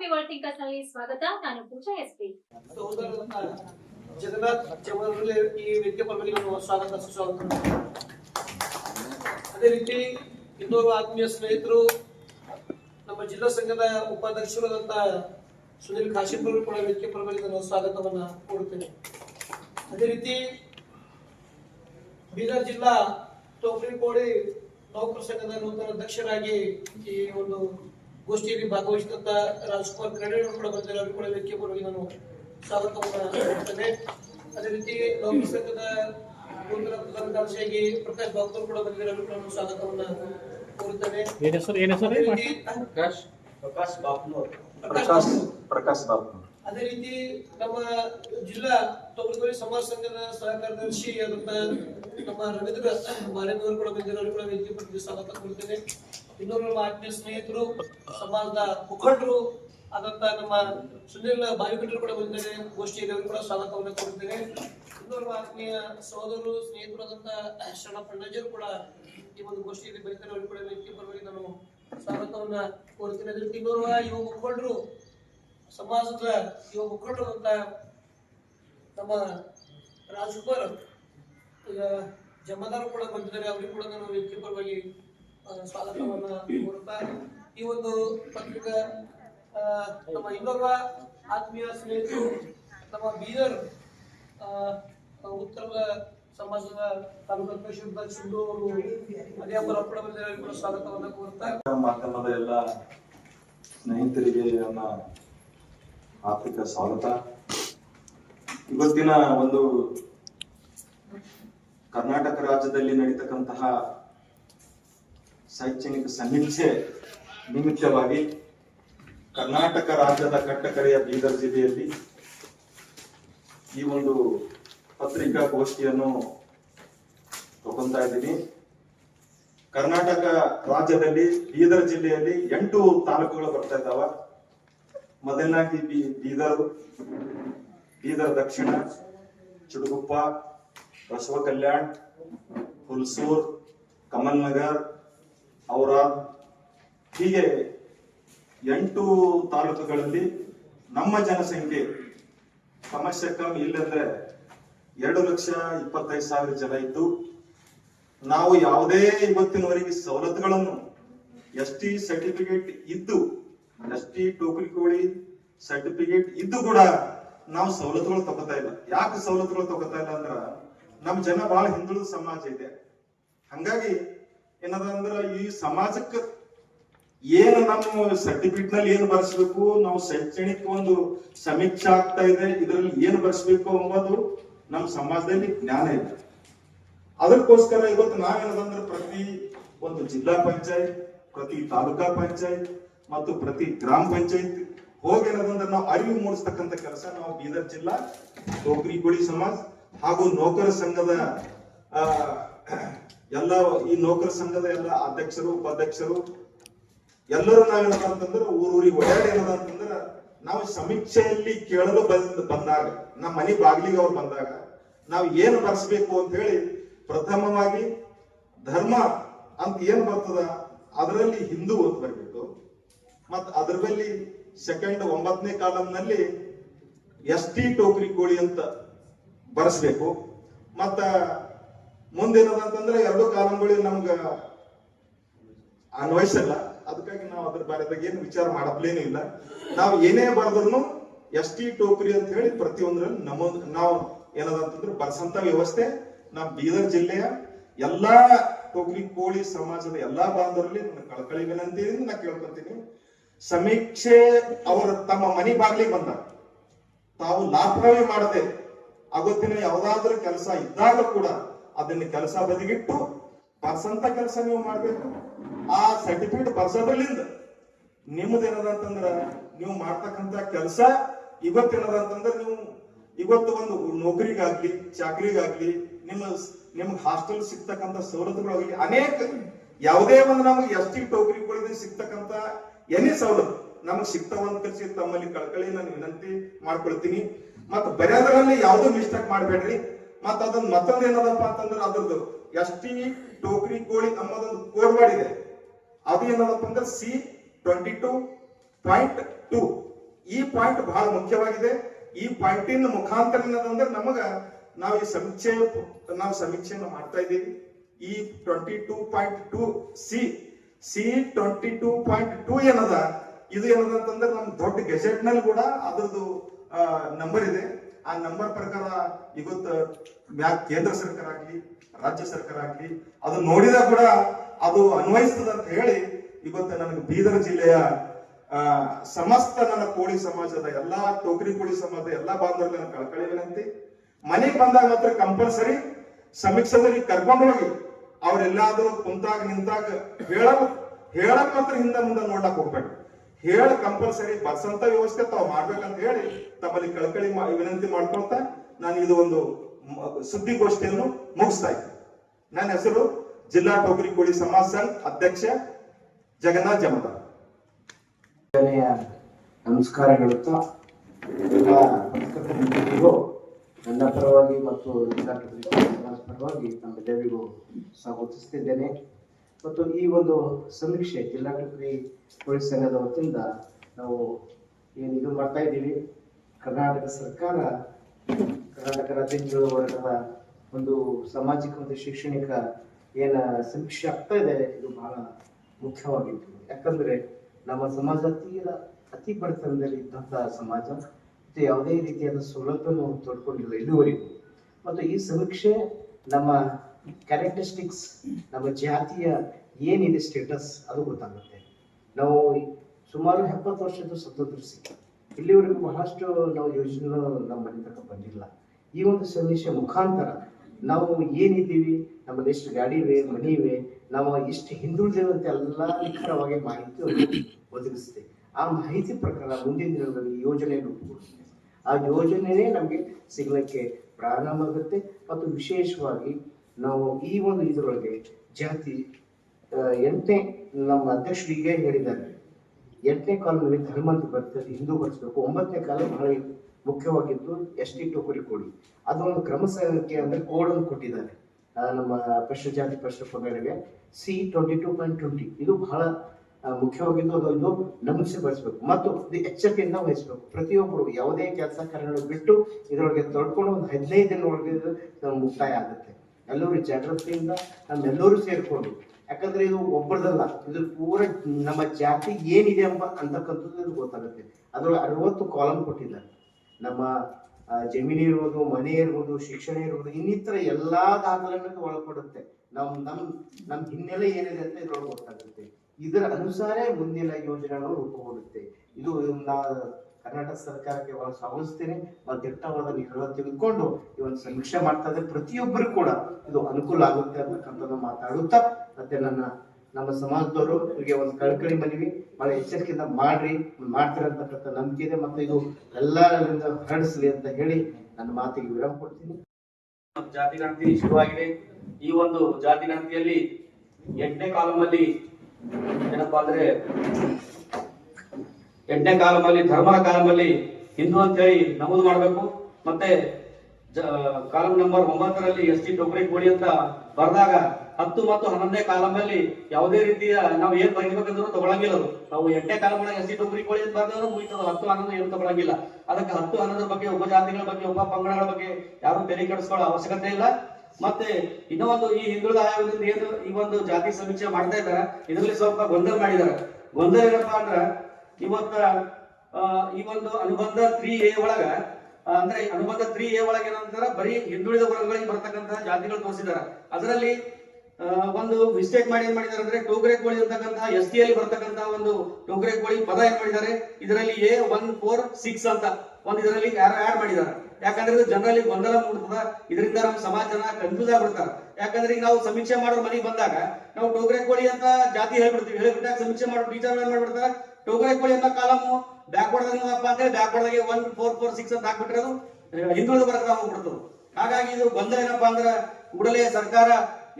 ಭೂಮಿ ವರ್ಲ್ಡ್ನಲ್ಲಿ ಸ್ವಾಗತ. ನಾನು ಪೂಜಾ ಎಸ್ಪಿ ಜಗನ್ನಾಥ್ ಚಮರವರಲ್ಲಿ ಈ ಪರವಾಗಿ ಸ್ವಾಗತ ಅದೇ ರೀತಿ ಇನ್ನೋರ್ವ ಆತ್ಮೀಯ ಸ್ನೇಹಿತರು, ನಮ್ಮ ಜಿಲ್ಲಾ ಸಂಘದ ಉಪಾಧ್ಯಕ್ಷರಾದಂತ ಸುನಿಲ್ ಕಾಶಿಪುರ್ ಕೂಡ ನಾನು ಸ್ವಾಗತವನ್ನ ಕೊಡುತ್ತೇನೆ. ಅದೇ ರೀತಿ ಬೀದರ್ ಜಿಲ್ಲಾ ಕೋಡಿ ನೌಕರ ಸಂಘದ ನೂತನ ಅಧ್ಯಕ್ಷರಾಗಿ ಈ ಒಂದು ಗೋಷ್ಠಿಯಲ್ಲಿ ಭಾಗವಹಿಸಿದಂತ ರಾಜ್ಕುಮಾರ್ ಕ್ರೆಡಿಟ್ ಕೂಡ ಬಂದಿದ್ದಾರೆ ಅವರು ಕೂಡ ವೇದಿಕೆ ಪರವಾಗಿ ನಾನು ಸ್ವಾಗತವನ್ನ ಅದೇ ರೀತಿ ನೌಕರ ಸಂಘದ ಕಾರ್ಯದರ್ಶಿಯಾಗಿ ಪ್ರಕಾಶ್ ಬಾಬು ಕೂಡ ಬಂದಿದ್ದಾರೆ. ಅವರು ಕೂಡ ನಾನು ಸ್ವಾಗತವನ್ನ ಕೋರುತ್ತೇನೆ. ಏನ್ ಹೆಸರು ಏನ್ ಹೆಸರು? ಪ್ರಕಾಶ್ ಪ್ರಕಾಶ್ ಬಾಪ್ನೂರ್. ಪ್ರಕಾಶ್ ಪ್ರಕಾಶ್ ಬಾಪ್ನೂರ್. ಅದೇ ರೀತಿ ನಮ್ಮ ಜಿಲ್ಲಾ ತೊಗರಿಗೊಳಿ ಸಮಾಜ ಸಂಘದ ಸಹಕಾರದರ್ಶಿ ಆದಂತ ನಮ್ಮ ರವೀಂದ್ರ ಮಾರೇಂದ್ರ ಕೂಡ ಬಂದಿರೋರು ಕೂಡ ವ್ಯಕ್ತಿ ಪ್ರತಿ ಸ್ವಾಗತ ಕೊಡ್ತೇನೆ. ಇನ್ನೂರು ನಮ್ಮ ಆತ್ಮೀಯ ಸ್ನೇಹಿತರು, ಸಮಾಜದ ಮುಖಂಡರು ಆದಂತ ನಮ್ಮ ಸುನಿಲ್ ಬಾವಿಕಟ್ಟರು ಕೂಡ ಬಂದಿದ್ದಾರೆ. ಗೋಷ್ಠಿಯಲ್ಲಿ ಅವರು ಕೂಡ ಸ್ವಾಗತವನ್ನು ಕೊಡ್ತೇನೆ ಇನ್ನೂರು ಆತ್ಮೀಯ ಸಹೋದರರು, ಸ್ನೇಹಿತರು ಆದಂತ ಶರಣ ಪಣ್ಣಜರು ಕೂಡ ಈ ಒಂದು ಗೋಷ್ಠಿಯಲ್ಲಿ ಬರೀತಾರೆ ಅವರು ಕೂಡ ವ್ಯಕ್ತಿ ಪರವಾಗಿ ನಾನು ಸ್ವಾಗತವನ್ನ ಕೋರ್ತೀನಿ ಅದೇ ರೀತಿ ಇನ್ನೋರ್ವ ಯುವ ಮುಖಂಡರು ಸಮಾಜದ ಯುವ ಮುಖಂಡರಂತ ನಮ್ಮ ರಾಜ್ಕುಮಾರ್ ಈಗ ಜಮಾದಾರ್ ಕೂಡ ಬಂದಿದ್ದಾರೆ ಅವರಿಗೂ ಕೂಡ ನಾನು ವ್ಯಕ್ತಿಪರವಾಗಿ ಪರವಾಗಿ ಸ್ವಾಗತವನ್ನ ಕೋರುತ್ತಾ ಈ ಒಂದು ಪತ್ರಿಕಾ ನಮ್ಮ ಇನ್ನೊಬ್ಬ ಆತ್ಮೀಯ ಸ್ನೇಹಿತರು, ನಮ್ಮ ಬೀದರ್ ಉತ್ತರ ಸಮಾಜದ ತಾಲೂಕು ಅಧ್ಯಕ್ಷ ಸಿಂಧು ಅವರು ಅವರ ಕೂಡ ಬಂದಿದ್ದಾರೆ ಸ್ವಾಗತವನ್ನ ಕೋರುತ್ತಾ. ಎಲ್ಲ ಸ್ನೇಹಿತರಿಗೆ ನನ್ನ ಆರ್ಥಿಕ ಸ್ವಾಗತ ಇವತ್ತಿನ ಒಂದು ಕರ್ನಾಟಕ ರಾಜ್ಯದಲ್ಲಿ ನಡೀತಕ್ಕಂತಹ ಶೈಕ್ಷಣಿಕ ಸಮೀಕ್ಷೆ ನಿಮಿತ್ತವಾಗಿ ಕರ್ನಾಟಕ ರಾಜ್ಯದ ಕಟ್ಟಕರೆಯ ಬೀದರ್ ಜಿಲ್ಲೆಯಲ್ಲಿ ಈ ಒಂದು ಪತ್ರಿಕಾ ಗೋಷ್ಠಿಯನ್ನು ತಗೊಂತಾ ಇದ್ದೀನಿ. ಕರ್ನಾಟಕ ರಾಜ್ಯದಲ್ಲಿ ಬೀದರ್ ಜಿಲ್ಲೆಯಲ್ಲಿ ಎಂಟು ತಾಲೂಕುಗಳು ಬರ್ತಾ ಇದ್ದಾವ. ಮೊದಲನಾಗಿ ಬಿ- ಬೀದರ್ ಬೀದರ್ ದಕ್ಷಿಣ, ಚುಡುಗುಪ್ಪ, ಬಸವ ಕಲ್ಯಾಣ್, ಹುಲ್ಸೂರ್, ಕಮಲ್ ನಗರ್ ಔರಾದ್ ಹೀಗೆ ಎಂಟು ತಾಲೂಕುಗಳಲ್ಲಿ ನಮ್ಮ ಜನಸಂಖ್ಯೆ ಸಮಸ್ಯೆ ಕಮ್ಮಿ ಇಲ್ಲಂದ್ರೆ ಎರಡು ಲಕ್ಷ ಇಪ್ಪತ್ತೈದು ಸಾವಿರ ಜನ ಇದ್ದು, ನಾವು ಯಾವುದೇ ಇವತ್ತಿನವರೆಗೆ ಸವಲತ್ತುಗಳನ್ನು ಎಸ್ ಟಿ ಸರ್ಟಿಫಿಕೇಟ್ ಇದ್ದು S T Tokari Koli certificate ಇದ್ದು ಕೂಡ ನಾವು ಸವಲತ್ತುಗಳು ತಗೋತಾ ಇಲ್ಲ. ಯಾಕೆ ಸವಲತ್ತುಗಳು ತಗೋತಾ ಇಲ್ಲ ಅಂದ್ರ ನಮ್ ಜನ ಬಹಳ ಹಿಂದುಳಿದ ಸಮಾಜ ಇದೆ. ಹಂಗಾಗಿ ಏನದ ಅಂದ್ರ ಈ ಸಮಾಜಕ್ಕೆ ಏನು ನಮ್ಮ ಸರ್ಟಿಫಿಕೇಟ್ನಲ್ಲಿ ಏನು ಬರ್ಸ್ಬೇಕು, ನಾವು ಶೈಕ್ಷಣಿಕ ಒಂದು ಸಮೀಕ್ಷೆ ಆಗ್ತಾ ಇದೆ, ಇದರಲ್ಲಿ ಏನು ಬರ್ಸ್ಬೇಕು ಅನ್ನೋದು ನಮ್ಮ ಸಮಾಜದಲ್ಲಿ ಜ್ಞಾನ ಇದೆ ಅದಕ್ಕೋಸ್ಕರ ಇವತ್ತು ನಾವೇನದಂದ್ರೆ ಪ್ರತಿ ಒಂದು ಜಿಲ್ಲಾ ಪಂಚಾಯತ್, ಪ್ರತಿ ತಾಲೂಕಾ ಪಂಚಾಯತ್ ಮತ್ತು ಪ್ರತಿ ಗ್ರಾಮ ಪಂಚಾಯತ್ ಹೋಗಿ ಅನ್ನೋದನ್ನ ನಾವು ಅರಿವು ಮೂಡಿಸ್ತಕ್ಕಂಥ ಕೆಲಸ ನಾವು ಬೀದರ್ ಜಿಲ್ಲಾ ನೌಕರಿಗುಡಿ ಸಮಾಜ ಹಾಗೂ ನೌಕರ ಸಂಘದ ಎಲ್ಲ ಈ ನೌಕರ ಸಂಘದ ಎಲ್ಲ ಅಧ್ಯಕ್ಷರು, ಉಪಾಧ್ಯಕ್ಷರು, ಎಲ್ಲರೂ ನಾವೇನದ ಅಂತಂದ್ರೆ ಊರೂರಿಗೆ ಓಡಾಡಿ ಏನದ ಅಂತಂದ್ರ ನಾವು ಸಮೀಕ್ಷೆಯಲ್ಲಿ ಕೇಳಲು ಬಂದ್, ಬಂದಾಗ, ನಮ್ಮ ಮನೆ ಬಾಗಿಲಿಗೆ ಅವ್ರು ಬಂದಾಗ ನಾವು ಏನು ಬರ್ಸ್ಬೇಕು ಅಂತ ಹೇಳಿ ಪ್ರಥಮವಾಗಿ ಧರ್ಮ ಅಂತ ಏನ್ ಬರ್ತದ? ಅದರಲ್ಲಿ ಹಿಂದೂ ಅಂತ ಬರ್ಬೇಕು. ಮತ್ ಅದ್ರ ಬಲ್ಲಿ ಸೆಕೆಂಡ್ ಒಂಬತ್ತನೇ ಕಾಲಂನಲ್ಲಿ ಎಸ್ ಟಿ ಟೋಕ್ರಿ ಕೋಳಿ ಅಂತ ಬರೆಸ್ಬೇಕು. ಮತ್ತ ಮುಂದೇನದಂತಂದ್ರೆ ಎರಡು ಕಾಲಂಗಳು ನಮ್ಗ ಅನ್ವಯಿಸಲ್ಲ. ಅದಕ್ಕಾಗಿ ನಾವು ಅದ್ರ ಬಾರ್ಯದಾಗ ಏನು ವಿಚಾರ ಮಾಡಬ್ಲೇನೂ ಇಲ್ಲ. ನಾವು ಏನೇ ಬರೆದ್ರು ಎಸ್ ಟಿ ಟೋಕ್ರಿ ಅಂತ ಹೇಳಿ ಪ್ರತಿಯೊಂದರಲ್ಲಿ ನಮ್ಮ ನಾವು ಏನದಂತಂದ್ರೆ ಬರ್ಸಂತ ವ್ಯವಸ್ಥೆ. ನಮ್ಮ ಬೀದರ್ ಜಿಲ್ಲೆಯ ಎಲ್ಲಾ ಟೋಕ್ರಿ ಕೋಳಿ ಸಮಾಜದ ಎಲ್ಲಾ ಬಾಂಧವರಲ್ಲಿ ನನ್ನ ಕಳಕಳಿ ವಿನಂತಿಯಿಂದ ನಾ ಕೇಳ್ಕೊಂತೀನಿ. ಸಮೀಕ್ಷೆ ಅವರು ತಮ್ಮ ಮನೆ ಬಾಗ್ಲಿಗೆ ಬಂದ. ತಾವು ಲಾಭವೇ ಮಾಡದೆ ಅವತ್ತಿನ ಯಾವ್ದಾದ್ರೂ ಕೆಲಸ ಇದ್ದಾಗ ಕೂಡ ಅದನ್ನ ಕೆಲಸ ಬದಿಗಿಟ್ಟು ಬರ್ಸಂತ ಕೆಲಸ ನೀವು ಮಾಡ್ಬೇಕು. ಆ ಸರ್ಟಿಫಿಕೇಟ್ ಬರ್ಸೋದ್ರಲ್ಲಿಂದ ನಿಮ್ಮದೇನದ ಅಂತಂದ್ರೆ ನೀವು ಮಾಡ್ತಕ್ಕಂತ ಕೆಲಸ ಇವತ್ತೇನದ ಅಂತಂದ್ರೆ ನೀವು ಇವತ್ತು ಒಂದು ನೌಕರಿಗಾಗ್ಲಿ, ಚಾಕರಿಗಾಗ್ಲಿ, ನಿಮ್ಮ ನಿಮ್ಗೆ ಹಾಸ್ಟೆಲ್ ಸಿಗ್ತಕ್ಕಂಥ ಸವಲತ್ತುಗಳಾಗ್ಲಿ ಅನೇಕ ಯಾವುದೇ ಒಂದು ನಮಗೆ ಎಸ್ ಟಿ ಸಿಗ್ತಕ್ಕಂತ ಎನಿ ಸವಲತ್ತು ನಮಗೆ ಸಿಗ್ತಾವಂತ ಕಲಿಸಿ ತಮ್ಮಲ್ಲಿ ಕಳ್ಕಳಿ ನಾನು ವಿನಂತಿ ಮಾಡ್ಕೊಳ್ತೀನಿ. ಮತ್ತ ಬರೆಯೋದ್ರಲ್ಲಿ ಯಾವುದೂ ಮಿಸ್ಟೇಕ್ ಮಾಡಬೇಡ್ರಿ. ಮತ್ತ ಅದನ್ನ ಮತ್ತೊಂದು ಏನದಪ್ಪ ಅಂತಂದ್ರೆ ಅದ್ರದ್ದು ಎಸ್ ಟಿ ಟೋಕ್ರಿ ಕೋಳಿ ಅನ್ನೋದೊಂದು ಕೋಡ್ ಮಾಡಿದೆ. ಅದು ಏನದಪ್ಪ ಅಂದ್ರೆ C twenty two point two. ಈ ಪಾಯಿಂಟ್ ಬಹಳ ಮುಖ್ಯವಾಗಿದೆ. ಈ ಪಾಯಿಂಟಿನ ಮುಖಾಂತರ ಏನದಂದ್ರೆ ನಮಗ ನಾವು ಈ ಸಮೀಕ್ಷೆ ನಾವು ಸಮೀಕ್ಷೆಯನ್ನು ಮಾಡ್ತಾ ಇದ್ದೀವಿ. ಈ twenty two point two C C twenty two point two ಏನದ? ಇದು ಏನದ ಅಂತಂದ್ರೆ ನಮ್ ದೊಡ್ಡ ಗೆಜೆಟ್ನಲ್ಲಿ ಕೂಡ ಅದ್ರದ್ದು ನಂಬರ್ ಇದೆ. ಆ ನಂಬರ್ ಪ್ರಕಾರ ಇವತ್ತು ಕೇಂದ್ರ ಸರ್ಕಾರ ಆಗ್ಲಿ, ರಾಜ್ಯ ಸರ್ಕಾರ ಆಗ್ಲಿ, ಅದು ನೋಡಿದಾಗ ಕೂಡ ಅದು ಅನ್ವಯಿಸ್ತದ ಅಂತ ಹೇಳಿ ಇವತ್ತು ನನಗೆ ಬೀದರ್ ಜಿಲ್ಲೆಯ ಸಮಸ್ತ ನನ್ನ ಕೋಳಿ ಸಮಾಜದ ಎಲ್ಲಾ ಟೋಕರಿ ಕೋಳಿ ಸಮಾಜದ ಎಲ್ಲಾ ಬಾಂಧವರಿಗೆ ನನ್ನ ಕಳಕಳಿ ವಿನಂತಿ. ಮನೆಗೆ ಬಂದಾಗ ಮಾತ್ರ ಕಂಪಲ್ಸರಿ ಸಮೀಕ್ಷದಲ್ಲಿ ಕರ್ಕೊಂಡು ಹೋಗಿ. ಅವ್ರೆಲ್ಲಾದ್ರೂ ಕುಂತಾಗ ನಿಂತಾಗ ಹೇಳಕ್ ಹೇಳಕ್ ಮಾತ್ರ ಹಿಂದೆ ಮುಂದೆ ನೋಡಕ್ ಹೋಗ್ಬೇಕು ಹೇಳ ಕಂಪಲ್ಸರಿ ಬಸ್ಸಂತ ವ್ಯವಸ್ಥೆ ತಾವು ಮಾಡ್ಬೇಕಂತ ಹೇಳಿ ತಮ್ಮಲ್ಲಿ ಕಳಕಳಿ ವಿನಂತಿ ಮಾಡ್ಕೊಳ್ತಾ ನಾನು ಇದು ಒಂದು ಸುದ್ದಿಗೋಷ್ಠಿಯನ್ನು ಮುಗಿಸ್ತಾ ಇದ್ದೀನಿ. ನನ್ನ ಹೆಸರು ಜಿಲ್ಲಾ ಟೋಕರಿ ಕೋಳಿ ಸಮಾಜ ಸಂಘ ಅಧ್ಯಕ್ಷ ಜಗನ್ನಾಥ್ ಜಮದಾರ್. ಯೋಜನೆಯ ನನ್ನ ಪರವಾಗಿ ಮತ್ತು ಪರವಾಗಿ ತಮ್ಮೆಲ್ಲರಿಗೂ ಸ್ವಾಗತಿಸುತ್ತಿದ್ದೇನೆ ಮತ್ತು ಈ ಒಂದು ಸಮೀಕ್ಷೆ ಜಿಲ್ಲಾ ಕೃಷಿ ಪೊಲೀಸ್ ಸಂಘದ ವತಿಯಿಂದ ನಾವು ಏನು ಇದು ಮಾಡ್ತಾ ಇದ್ದೀವಿ. ಕರ್ನಾಟಕ ಸರ್ಕಾರ, ಕರ್ನಾಟಕ ರಾಜ್ಯ ವರ್ಗದ ಒಂದು ಸಾಮಾಜಿಕ ಮತ್ತು ಶೈಕ್ಷಣಿಕ ಏನ ಸಮೀಕ್ಷೆ ಆಗ್ತಾ ಇದೆ, ಇದು ಬಹಳ ಮುಖ್ಯವಾಗಿತ್ತು. ಯಾಕಂದ್ರೆ ನಮ್ಮ ಸಮಾಜ ತೀರ ಅತಿ ಬಡತನದಲ್ಲಿ ಇದ್ದಂತಹ ಸಮಾಜ ಮತ್ತು ಯಾವುದೇ ರೀತಿಯಾದ ಸವಲತ್ತನ್ನು ತೊಡ್ಕೊಂಡಿಲ್ಲ ಇದುವರೆಗೂ ಮತ್ತು ಈ ಸಮೀಕ್ಷೆ ನಮ್ಮ ಕ್ಯಾರೆಕ್ಟರಿಸ್ಟಿಕ್ಸ್ ನಮ್ಮ ಜಾತಿಯ ಏನಿದೆ ಸ್ಟೇಟಸ್ ಅದು ಗೊತ್ತಾಗುತ್ತೆ. ನಾವು ಸುಮಾರು ಎಪ್ಪತ್ತು ವರ್ಷದ ಸ್ವತಂತ್ರ ಇಲ್ಲಿವರೆಗೂ ಬಹಳಷ್ಟು ನಾವು ಯೋಜನೆಗಳು ನಮ್ಮ ಮನೆ ತನಕ ಬಂದಿಲ್ಲ. ಈ ಒಂದು ಸಮೀಕ್ಷೆ ಮುಖಾಂತರ ನಾವು ಏನಿದ್ದೀವಿ ನಮ್ಮ ಎಷ್ಟು ಗಾಡಿ ಇವೆ, ಮನೆ ಇವೆ, ನಾವು ಎಷ್ಟು ಹಿಂದುಳಿದೇವೆ ಅಂತ ಎಲ್ಲ ನಿಖರವಾಗಿ ಮಾಹಿತಿ ಒದಗಿಸುತ್ತೆ ಆ ಮಾಹಿತಿ ಪ್ರಕಾರ ಮುಂದಿನ ದಿನಗಳಲ್ಲಿ ಯೋಜನೆಯನ್ನು ರೂಪುಗೊಳ್ಳುತ್ತೆ ಆ ಯೋಜನೆಯೇ ನಮಗೆ ಸಿಗಲಿಕ್ಕೆ ಪ್ರಾರಂಭ ಆಗುತ್ತೆ. ಮತ್ತು ವಿಶೇಷವಾಗಿ ನಾವು ಈ ಒಂದು ಇದರೊಳಗೆ ಜಾತಿ ಎಂಟನೇ ನಮ್ಮ ಅಧ್ಯಕ್ಷರು ಈಗ ಹೇಳಿದ್ದಾರೆ. ಎಂಟನೇ ಕಾಲದಲ್ಲಿ ಧರ್ಮ ಬರ್ತದೆ ಹಿಂದೂ ಬರ್ಸ್ಬೇಕು ಒಂಬತ್ತನೇ ಕಾಲ ಬಹಳ ಮುಖ್ಯವಾಗಿದ್ದು ಎಸ್ ಟಿ ಟೋಕರಿ ಕೋಡಿ. ಅದೊಂದು ಕ್ರಮ ಸಂಖ್ಯೆ ಅಂದ್ರೆ ಕೋಡ್ ಅನ್ನು ಕೊಟ್ಟಿದ್ದಾರೆ ನಮ್ಮ ಪಶ್ಚಿಮ ಜಾತಿ ಪಶ್ಚಿಮ ಪಂಗಡಿಗೆ C twenty two point twenty. ಇದು ಬಹಳ ಮುಖ್ಯವಾಗಿದ್ದು ಅದನ್ನು ನಮೂಸೆ ಬಳಸಬೇಕು. ಮತ್ತು ಎಚ್ಚರಿಕೆಯಿಂದ ವಹಿಸಬೇಕು. ಪ್ರತಿಯೊಬ್ಬರು ಯಾವುದೇ ಕೆಲಸ ಕಾರ್ಯಗಳು ಬಿಟ್ಟು ಇದರೊಳಗೆ ತೊಡ್ಕೊಂಡು ಒಂದು ಹದಿನೈದು ದಿನ ಒಳಗೆ ಮುಕ್ತಾಯ ಆಗುತ್ತೆ. ಎಲ್ಲರೂ ಜಾಗೃತಿಯಿಂದ ನಮ್ಮೆಲ್ಲರೂ ಸೇರಿಕೊಂಡು. ಯಾಕಂದ್ರೆ ಇದು ಒಬ್ಬರದಲ್ಲ ಇದು ಪೂರ ನಮ್ಮ ಜಾತಿ ಏನಿದೆ ಎಂಬ ಅಂತಕ್ಕಂಥದ್ದು ಗೊತ್ತಾಗುತ್ತೆ. ಅದ್ರೊಳಗೆ ಅರವತ್ತು ಕಾಲಮ್ ಕೊಟ್ಟಿದ್ದಾರೆ. ನಮ್ಮ ಜಮೀನು ಇರ್ಬೋದು, ಮನೆ ಇರ್ಬೋದು, ಶಿಕ್ಷಣ ಇರ್ಬೋದು, ಇನ್ನಿತರ ಎಲ್ಲಾ ದಾಖಲೆಗಳನ್ನು ಒಳಪಡುತ್ತೆ. ನಮ್ ನಮ್ ನಮ್ ಹಿನ್ನೆಲೆ ಏನಿದೆ ಅಂತ ಇದ್ರೊಳಗೆ ಗೊತ್ತಾಗುತ್ತೆ. ಇದರ ಅನುಸಾರ ಮುಂದಿನ ಯೋಜನೆಗಳು ರೂಪುಗೊಳ್ಳುತ್ತೆ. ಇದು ನಾ ಕರ್ನಾಟಕ ಸರ್ಕಾರಕ್ಕೆ ಬಹಳ ಸ್ವಾಗತಿಸ್ತೇನೆ ಮತ್ತು ದಿಟ್ಟವಾದ ನಿರ್ಧಾರ ತೆಗೆದುಕೊಂಡು ಈ ಒಂದು ಸಮೀಕ್ಷೆ ಮಾಡ್ತಾ ಇದ್ರೆ ಪ್ರತಿಯೊಬ್ಬರು ಕೂಡ ಇದು ಅನುಕೂಲ ಆಗುತ್ತೆ ಅನ್ನಕ್ಕಂಥದ್ದು ಮಾತಾಡುತ್ತಾ ಮತ್ತೆ ನನ್ನ ನಮ್ಮ ಸಮಾಜದವರು ಇವರಿಗೆ ಒಂದು ಕಳ್ಕಳಿ ಮನವಿ ಬಹಳ ಎಚ್ಚರಿಕೆಯಿಂದ ಮಾಡ್ರಿ ಮಾಡ್ತೀರ ಅಂತಕ್ಕಂಥ ನಂಬಿಕೆ ಇದೆ ಮತ್ತು ಇದು ಎಲ್ಲರಿಂದ ಹರಡಿಸ್ಲಿ ಅಂತ ಹೇಳಿ ನನ್ನ ಮಾತಿಗೆ ವಿರಾಮ ಕೊಡ್ತೀನಿ. ಜಾತಿ ಗಣತಿ ಶುರುವಾಗಿದೆ. ಈ ಒಂದು ಜಾತಿ ಗಣತಿಯಲ್ಲಿ ಎಂಟನೇ ಕಾಲಮಲ್ಲಿ ಏನಪ್ಪಾ ಅಂದ್ರೆ ಎಂಟನೇ ಕಾಲಮಲ್ಲಿ ಧರ್ಮ ಕಾಲಮಲ್ಲಿ ಹಿಂದೂ ಅಂತ ಹೇಳಿ ನಮೂದು ಮಾಡಬೇಕು. ಮತ್ತೆ ಕಾಲಂ ನಂಬರ್ ಒಂಬತ್ತರಲ್ಲಿ ಎಸ್ ಟಿ ಟೋಕರಿ ಕೋಡಿ ಅಂತ ಬರೆದಾಗ ಹತ್ತು ಮತ್ತು ಹನ್ನೊಂದನೇ ಕಾಲಮಲ್ಲಿ ಯಾವುದೇ ರೀತಿಯ ನಾವು ಏನ್ ಬರೀಬೇಕಂದ್ರೂ ತಗೊಳಂಗಿಲ್ಲ ಅದು. ನಾವು ಎಂಟನೇ ಕಾಲಮ್ ಒಳಗೆ ಎಸ್ ಕೋಳಿ ಅಂತ ಬರ್ದ್ರೆ ಮುಗಿತದ. ಹತ್ತು ಹನ್ನೊಂದು ಏನು ತಗೊಳಂಗಿಲ್ಲ. ಅದಕ್ಕೆ ಹತ್ತು ಹನ್ನೊಂದರ ಬಗ್ಗೆ ಉಪಜಾತಿಗಳ ಬಗ್ಗೆ, ಉಪ ಪಂಗಡಗಳ ಬಗ್ಗೆ ಯಾರು ತಲೆ ಕೆಡಿಸ್ಕೊಳ್ಳೋ ಅವಶ್ಯಕತೆ ಇಲ್ಲ. ಮತ್ತೆ ಇನ್ನೂ ಒಂದು ಈ ಹಿಂದುಳಿದ ಆಯೋಗದಿಂದ ಏನು ಈ ಒಂದು ಜಾತಿ ಸಮೀಕ್ಷೆ ಮಾಡ್ತಾ ಇದ್ದಾರೆ. ಇದರಲ್ಲಿ ಸ್ವಲ್ಪ ಗೊಂದಲ ಮಾಡಿದ್ದಾರೆ. ಗೊಂದಲ ಏನಪ್ಪಾ ಅಂದ್ರ ಇವತ್ತ ಈ ಒಂದು ಅನುಬಂಧ ತ್ರೀ ಎ ಒಳಗ ಅಂದ್ರೆ ಅನುಬಂಧ ತ್ರೀ ಎ ಒಳಗೆ ಏನಂತಾರ, ಬರೀ ಹಿಂದುಳಿದ ವರ್ಗಗಳಿಗೆ ಬರ್ತಕ್ಕಂತಹ ಜಾತಿಗಳು ತೋರಿಸಿದ್ದಾರೆ. ಅದರಲ್ಲಿ ಒಂದು ಮಿಸ್ಟೇಕ್ ಮಾಡಿ ಏನ್ ಮಾಡಿದ್ದಾರೆ ಅಂದ್ರೆ ಟೋಗ್ರೆ ಕೋಳಿ ಅಂತಕ್ಕಂತಹ ಎಸ್ ಟಿ ಅಲ್ಲಿ ಬರ್ತಕ್ಕಂತಹ ಒಂದು ಟೋಗ್ರೆ ಕೋಳಿ ಪದ ಏನ್ ಮಾಡಿದ್ದಾರೆ? ಇದರಲ್ಲಿ ಎ ಒನ್ ಫೋರ್ ಸಿಕ್ಸ್ ಅಂತ ಒಂದು ಇದರಲ್ಲಿ ಯಾರು ಆಡ್ ಮಾಡಿದ್ದಾರೆ. ಯಾಕಂದ್ರೆ ಇದು ಜನರಲ್ಲಿ ಗೊಂದಲ ಮೂಡ್ತದ. ಇದರಿಂದ ನಮ್ಮ ಸಮಾಜ ಜನ ಕನ್ಫ್ಯೂಸ್ ಆಗ್ಬಿಡ್ತಾರೆ. ಯಾಕಂದ್ರೆ ಈಗ ನಾವು ಸಮೀಕ್ಷೆ ಮಾಡೋ ಮನೆಗೆ ಬಂದಾಗ ನಾವು ಟೋಗ್ರೆ ಕೋಳಿ ಅಂತ ಜಾತಿ ಹೇಳ್ಬಿಡ್ತೀವಿ. ಹೇಳ್ಬಿಟ್ಟಾಗ ಸಮೀಕ್ಷೆ ಮಾಡೋ ಟೀಚರ್ ಏನ್ ಮಾಡ್ಬಿಡ್ತಾರೆ? ಟೋಗ್ರೆ ಕೋಳಿ ಅಂತ ಕಾಲಮು ಬ್ಯಾಕ್ವರ್ಡ್ ಅಂದ್ರೆ backward one four four six ಅಂತ ಹಾಕ್ಬಿಟ್ರೆ ಅದು ಹಿಂದುಳಿದ ವರ್ಗ ಹೋಗ್ಬಿಡ್ತದೆ. ಹಾಗಾಗಿ ಇದು ಗೊಂದಲ ಏನಪ್ಪಾ ಅಂದ್ರೆ ಕೂಡಲೇ ಸರ್ಕಾರ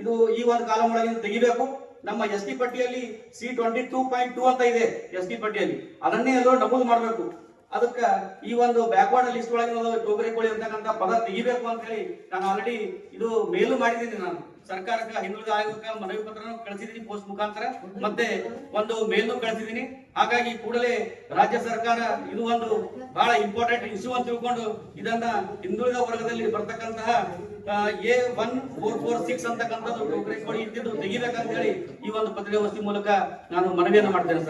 ಇದು ಈ ಒಂದು ಕಾಲಂ ಒಳಗಿಂದ ತೆಗಿಬೇಕು. ನಮ್ಮ ಎಸ್ ಟಿ ಪಟ್ಟಿಯಲ್ಲಿ C twenty two point two ಅಂತ ಇದೆ ಎಸ್ ಟಿ ಪಟ್ಟಿಯಲ್ಲಿ. ಅದನ್ನೇ ಎಲ್ಲೋ ನಮೂದು ಮಾಡಬೇಕು. ಅದಕ್ಕ ಈ ಒಂದು ಬ್ಯಾಕ್ವರ್ಡ್ ಲಿಸ್ಟ್ ಒಳಗೆ ಡೋಬರಿ ಕೋಳಿ ಅಂತಕ್ಕಂಥ ಪದ ತೆಗಿಬೇಕು ಅಂತ ಹೇಳಿ ನಾನು ಆಲ್ರೆಡಿ ಇದು ಮೇಲು ಮಾಡಿದ್ದೀನಿ ನಾನು. ಸರ್ಕಾರಕ್ಕೆ, ಹಿಂದುಳಿದ ಆಯೋಗಕ್ಕೆ ಮನವಿ ಪತ್ರ ಕಳಿಸಿದ್ದೀನಿ ಪೋಸ್ಟ್ ಮುಖಾಂತರ. ಮತ್ತೆ ಒಂದು ಮೇಲ್ನು ಕಳಿಸಿದ್ದೀನಿ. ಹಾಗಾಗಿ ಕೂಡಲೇ ರಾಜ್ಯ ಸರ್ಕಾರ ಇದು ಒಂದು ಬಹಳ ಇಂಪಾರ್ಟೆಂಟ್ ಇಶ್ಯೂ ಅಂತ ತಿಳ್ಕೊಂಡು ಇದನ್ನ ಹಿಂದುಳಿದ ವರ್ಗದಲ್ಲಿ ಬರ್ತಕ್ಕಂತಹ A one four four six ಅಂತಕ್ಕಂಥದ್ದು ಟೋಕರಿ ಕೋಳಿ ಇದ್ದಿದ್ದು ತೆಗಿಬೇಕಂತ ಹೇಳಿ ಈ ಒಂದು ಪತ್ರಿಕಾಗೋಷ್ಠಿ ಮೂಲಕ ನಾನು ಮನವಿಯನ್ನು ಮಾಡ್ತೇನೆ ಸರ್.